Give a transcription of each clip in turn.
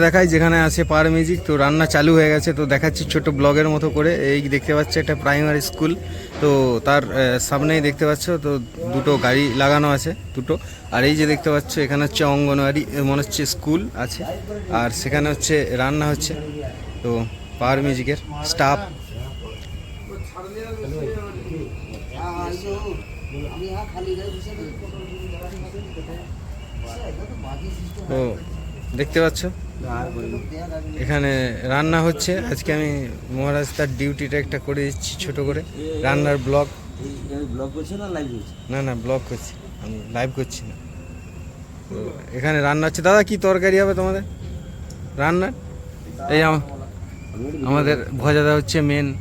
দেখাই, যেখানে আছে পার মিউজিক তো রান্না চালু হয়ে গেছে। তো দেখাচ্ছি ছোট ব্লগের মতো করে। এই দেখতে পাচ্ছ, একটা প্রাইমারি স্কুল তো তার সামনেই দেখতে পাচ্ছ, তো দুটো গাড়ি লাগানো আছে, দুটো। আর এই যে দেখতে পাচ্ছ, এখানে হচ্ছে অঙ্গনওয়াড়ি, মনে হচ্ছে স্কুল আছে। আর সেখানে হচ্ছে রান্না হচ্ছে। তো পাওয়ার মিউজিকের স্টাফ তো দেখতে পাচ্ছ এখানে রান্না হচ্ছে। আজকে আমি মহারাজ তার ডিউটিটা একটা করে দিচ্ছি ছোট করে। রান্নার ব্লগ। না না, ব্লগ করছি। আমি লাইভ করছি না। এখানে রান্না হচ্ছে। দাদা, কি তরকারি হবে তোমাদের? রান্নার এই আম- আমাদের ভজাদা হচ্ছে মেন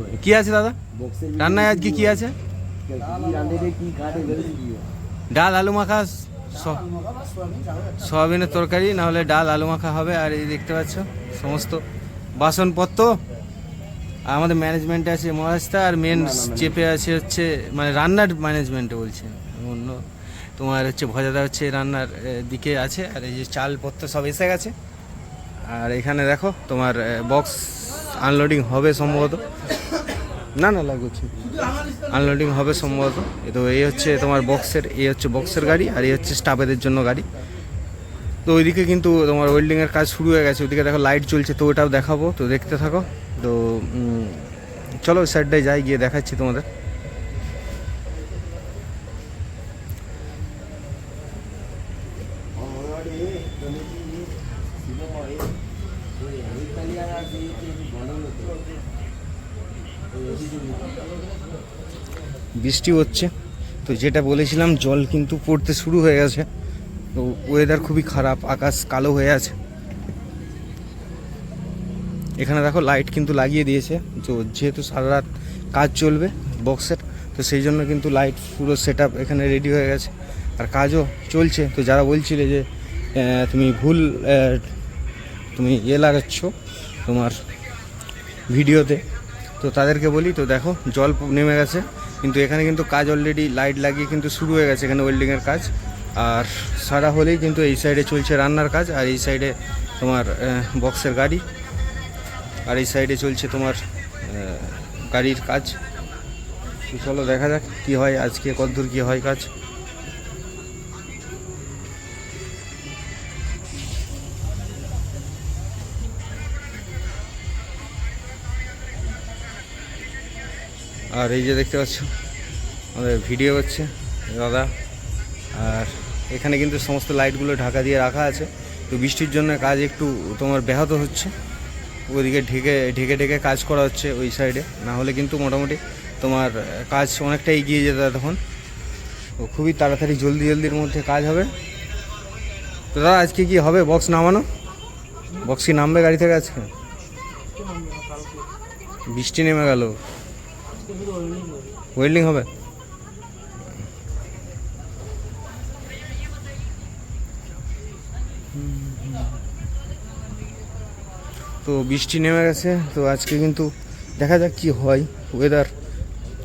হয় কি আছে দাদা? রান্নায় আজকে কি আছে? ডাল, আলু মাখা সয়াবিনের তরকারি না হলে ডাল আলু মাখা হবে আর এই দেখতে পাচ্ছ সমস্ত বাসনপত্র। আর আমাদের ম্যানেজমেন্টে আছে মহারাস্তা আর মেন চেপে আছে হচ্ছে মানে রান্নার ম্যানেজমেন্টে বলছে। অন্য তোমার হচ্ছে ভজাদা হচ্ছে রান্নার দিকে আছে আর এই যে চালপত্র সব এসে গেছে। আর এখানে দেখো তোমার বক্স আনলোডিং হবে সম্ভবত। না না লাগছে আনলোডিং হবে সম্ভবত। তো এই হচ্ছে তোমার বক্সের এই হচ্ছে বক্সের গাড়ি আর এই হচ্ছে স্টাফেদের জন্য গাড়ি। তো ওইদিকে কিন্তু তোমার ওয়েল্ডিংয়ের কাজ শুরু হয়ে গেছে। ওইদিকে দেখো লাইট চলছে তো ওটাও দেখাবো। তো দেখতে থাকো। তো চলো সাইডটায় যাই, গিয়ে দেখাচ্ছি তোমাদের। বৃষ্টি হচ্ছে। তো যেটা বলেছিলাম, জল কিন্তু পড়তে শুরু হয়ে গেছে। তো ওয়েদার খুবই খারাপ, আকাশ কালো হয়ে আছে। এখানে দেখো লাইট কিন্তু লাগিয়ে দিয়েছে। তো যেহেতু সারা রাত কাজ চলবে বক্সের তো সেই জন্য কিন্তু লাইট পুরো সেট এখানে রেডি হয়ে গেছে। আর কাজও চলছে। তো যারা বলছিলে যে তুমি ভুল তুমি ইয়ে লাগাচ্ছ তোমার ভিডিওতে তো তাদেরকে বলি, তো দেখো, জল নেমে গেছে। কিন্তু এখানে কিন্তু কাজ অলরেডি লাইট লাগিয়ে কিন্তু শুরু হয়ে গেছে এখানে ওয়েল্ডিংয়ের কাজ। আর সারা হলেই কিন্তু এই সাইডে চলছে রান্নার কাজ, আর এই সাইডে তোমার বক্সের গাড়ি। আর এই সাইডে চলছে তোমার গাড়ির কাজ। চলো দেখা যাক কী হয়, আজকে কতদূর কী হয় কাজ। আর এই যে দেখতে পাচ্ছ, আমাদের ভিডিও হচ্ছে, দাদা। আর এখানে কিন্তু সমস্ত লাইটগুলো ঢাকা দিয়ে রাখা আছে। তো বৃষ্টির জন্য কাজ একটু তোমার ব্যাহত হচ্ছে। ওইদিকে ঢেকে ঢেকে ঢেকে কাজ করা হচ্ছে ওই সাইডে। না হলে কিন্তু মোটামুটি তোমার কাজ অনেকটা এগিয়ে যেত তখন। তো খুবই তাড়াতাড়ি, জলদি, জলদির মধ্যে কাজ হবে। তো দাদা, আজকে কি হবে? বক্স নামানো? বক্স কি নামবে গাড়ি থেকে আজকে? বৃষ্টি নেমে গেল। ওয়েল্ডিং হবে? তো বৃষ্টি নেমে গেছে, তো আজকে কিন্তু দেখা যাক কি হয়। ওয়েদার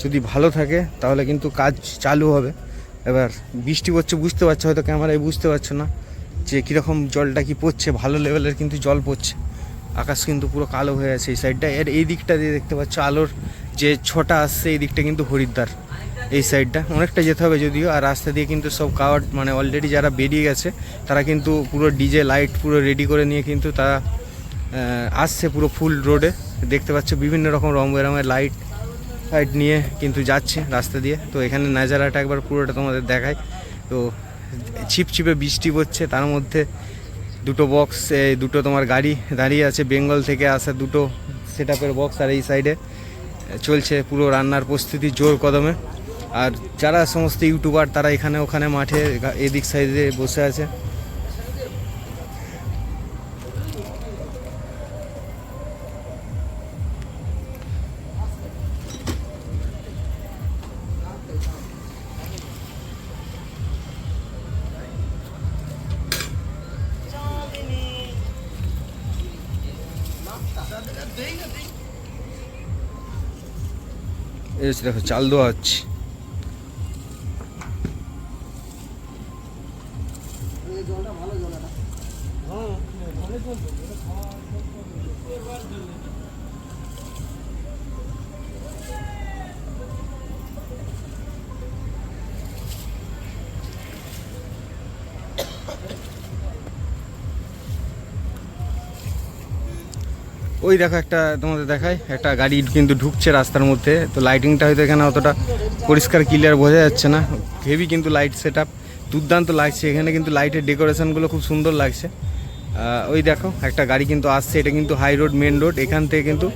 যদি ভালো থাকে, তাহলে কিন্তু কাজ চালু হবে। এবার বৃষ্টি পড়ছে, বুঝতে পারছ হয়তো ক্যামেরায়, বুঝতে পারছ না যে কীরকম জলটা কি পড়ছে। ভালো লেভেলের কিন্তু জল পড়ছে। আকাশ কিন্তু পুরো কালো হয়ে আছে এই সাইডটা এর এই দিকটা দিয়ে দেখতে পাচ্ছ, আলোর যে ছটা আসছে, এই দিকটা কিন্তু হরিদ্বার, এই সাইডটা অনেকটা যেতে হবে যদিও, আর রাস্তা দিয়ে কিন্তু সব কাওয়ার মানে অলরেডি যারা বেরিয়ে গেছে, তারা কিন্তু পুরো ডিজে লাইট পুরো রেডি করে নিয়ে কিন্তু তারা আসছে পুরো ফুল রোডে দেখতে পাচ্ছ বিভিন্ন রকম রং বেরঙের লাইট লাইট নিয়ে কিন্তু যাচ্ছে রাস্তা দিয়ে। তো এখানে নাজারাটা একবার পুরোটা তোমাদের দেখায় তো ছিপছিপে বৃষ্টি পড়ছে, তার মধ্যে দুটো বক্স দুটো তোমার গাড়ি দাঁড়িয়ে আছে বেঙ্গল থেকে আসা দুটো সেট বক্স আর এই সাইডে চলছে পুরো রান্নার প্রস্তুতি জোর কদমে। আর যারা সমস্ত ইউটিউবার তারা এখানে ওখানে মাঠে এদিক সাইডে বসে আছে। এই দেখো চাল দেওয়া হচ্ছে। জলটা ভালো জল এটা। ওই দেখো একটা তোমাদের দেখায় একটা গাড়ি কিন্তু ঢুকছে রাস্তার মধ্যে, তো লাইটিংটা হয়তো এখানে অতটা পরিষ্কার ক্লিয়ার বোঝা যাচ্ছে না। হেভি কিন্তু লাইট সেট আপ দুর্দান্ত লাগছে, এখানে কিন্তু লাইটের ডেকোরেশনগুলো খুব সুন্দর লাগছে। ওই দেখো, একটা গাড়ি কিন্তু আসছে, এটা কিন্তু হাই রোড মেন রোড এখান থেকে কিন্তু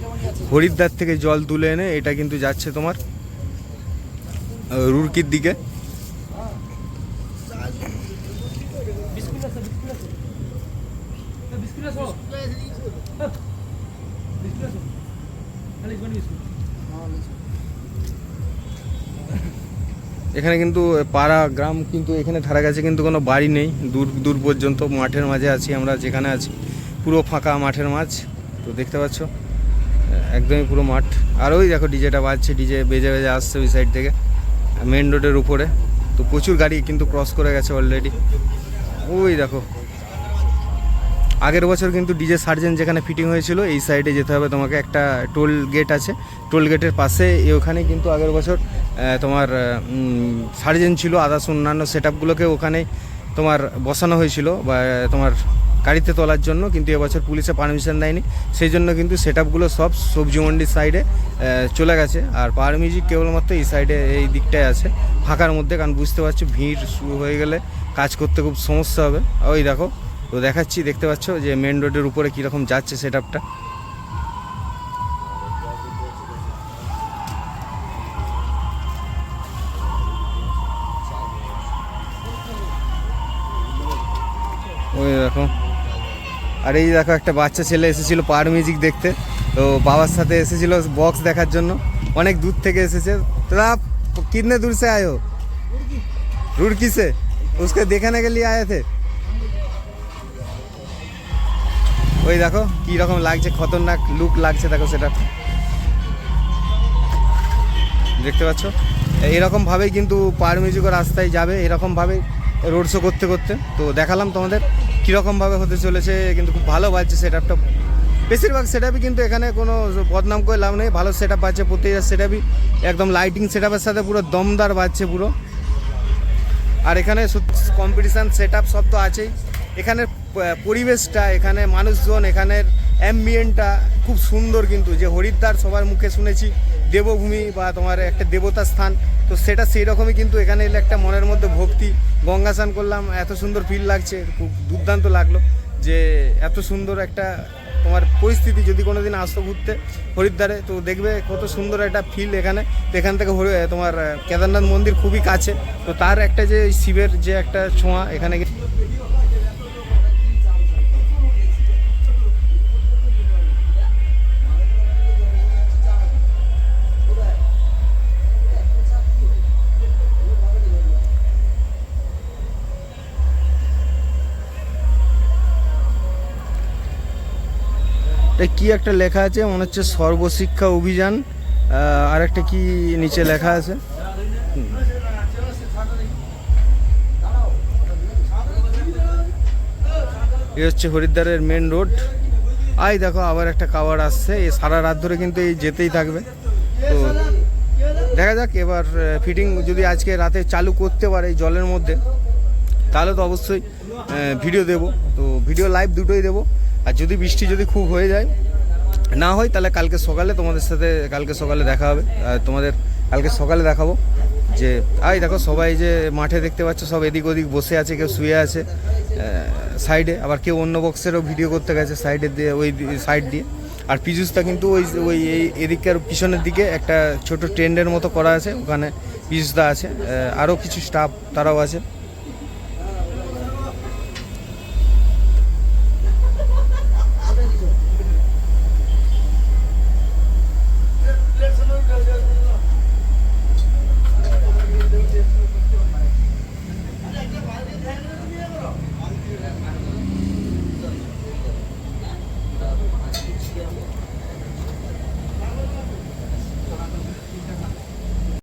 হরিদ্বার থেকে জল তুলে এনে এটা কিন্তু যাচ্ছে তোমার রুরকির দিকে। এখানে কিন্তু পাড়া, গ্রাম কিন্তু এখানে ধারা গেছে কিন্তু কোনো বাড়ি নেই। দূর দূর পর্যন্ত মাঠের মাঝে আছি আমরা, যেখানে আছি। পুরো ফাঁকা মাঠের মাঝ, তো দেখতে পাচ্ছ? একদমই পুরো মাঠ। আর ওই দেখো ডিজেটা বাজছে, ডিজে বেজে বেজে আসছে ওই সাইড থেকে মেন রোডের উপরে। তো প্রচুর গাড়ি কিন্তু ক্রস করে গেছে অলরেডি ওই দেখো আগের বছর কিন্তু ডিজে সার্জেন যেখানে ফিটিং হয়েছিল, এই সাইডে যেতে হবে তোমাকে একটা টোল গেট আছে। টোল গেটের পাশে ওখানে কিন্তু আগের বছর তোমার সার্জেন ছিল আদার্স অন্যান্য সেট আপগুলোকে ওখানে তোমার বসানো হয়েছিল বা, তোমার গাড়িতে তোলার জন্য, কিন্তু এবছর পুলিশে পারমিশন দেয়নি। সেই জন্য কিন্তু সেট আপগুলো সব সবজি মন্ডির সাইডে চলে গেছে। আর পাওয়ার মিউজিক কেবলমাত্র এই সাইডে এই দিকটায় আছে। ফাঁকার মধ্যে, কারণ বুঝতে পারছ, ভিড় হয়ে গেলে কাজ করতে খুব সমস্যা হবে। ওই দেখো তো দেখাচ্ছি দেখতে পাচ্ছ যে মেন রোডের উপরে কীরকম যাচ্ছে সেট আপটা ওই দেখো আর এই দেখো একটা বাচ্চা ছেলে এসেছিল পাওয়ার মিউজিক দেখতে তো বাবার সাথে এসেছিল বক্স দেখার জন্য অনেক দূর থেকে এসেছে তোরা कितने दूर से आए हो रुड़की से उसको देखने के लिए आए थे ওই দেখো, কি রকম লাগছে, খতরনাক লুক লাগছে, দেখো সেটা। দেখতে পাচ্ছ? এরকম ভাবেই কিন্তু পার মিউজিকের রাস্তায় যাবে, এরকম ভাবে রোড শো করতে করতে। তো দেখালাম তোমাদের কীরকম ভাবে হতে চলেছে, কিন্তু খুব ভালো বাজছে সেট আপটা বেশিরভাগ সেট কিন্তু এখানে কোনো বদনাম করে লাভ নেই, ভালো সেট আপ বাজছে প্রত্যেকটা সেট একদম লাইটিং সেট সাথে পুরো দমদার বাজছে পুরো। আর এখানে কম্পিটিশান সেট সব তো আছেই। এখানের প- পরিবেশটা, এখানে মানুষজন, এখানের অ্যাম্বিয়েন্টটা খুব সুন্দর কিন্তু। যে হরিদ্বার সবার মুখে শুনেছি, দেবভূমি বা তোমার একটা দেবতা স্থান, তো সেটা সেই রকমই কিন্তু এখানে এলে একটা মনের মধ্যে ভক্তি। গঙ্গা স্নান করলাম, এত সুন্দর ফিল লাগছে, খুব দুর্দান্ত লাগল যে এত সুন্দর একটা তোমার পরিস্থিতি যদি কোনো দিন আসতো ঘুরতে হরিদ্বারে, তো দেখবে কত সুন্দর একটা ফিল এখানে। তো এখান থেকে তোমার কেদারনাথ মন্দির খুবই কাছে। তো তার একটা যে শিবের যে একটা ছোঁয়া, এখানে কি- একটা লেখা আছে? মনে হচ্ছে সর্বশিক্ষা অভিযান। আর একটা কি নিচে লেখা আছে? এ হচ্ছে হরিদ্বারের মেন রোড আই, দেখো, আবার একটা কাওয়ার আসছে। এই সারা রাত ধরে কিন্তু এই যেতেই থাকবে। তো দেখা যাক, এবার ফিটিং যদি আজকে রাতে চালু করতে পারে জলের মধ্যে, তাহলে তো অবশ্যই ভিডিও দেব। তো ভিডিও লাইভ দুটোই দেবো। আর যদি বৃষ্টি যদি খুব হয়ে যায় না হয় তাহলে কালকে সকালে তোমাদের সাথে কালকে সকালে দেখা হবে। তোমাদের কালকে সকালে দেখাবো যে আই দেখো সবাই যে মাঠে দেখতে পাচ্ছ, সব এদিক ওদিক বসে আছে, কেউ শুয়ে আছে সাইডে। আবার কেউ অন্য বক্সেরও ভিডিও করতে গেছে সাইডে দিয়ে, ওই সাইড দিয়ে। আর পিজুসটা কিন্তু ওই ওই এই এদিককার পিছনের দিকে একটা ছোট ট্রেন্ডের মতো করা আছে। ওখানে পিজুসদা আছে আরও কিছু স্টাফ তারাও আছে।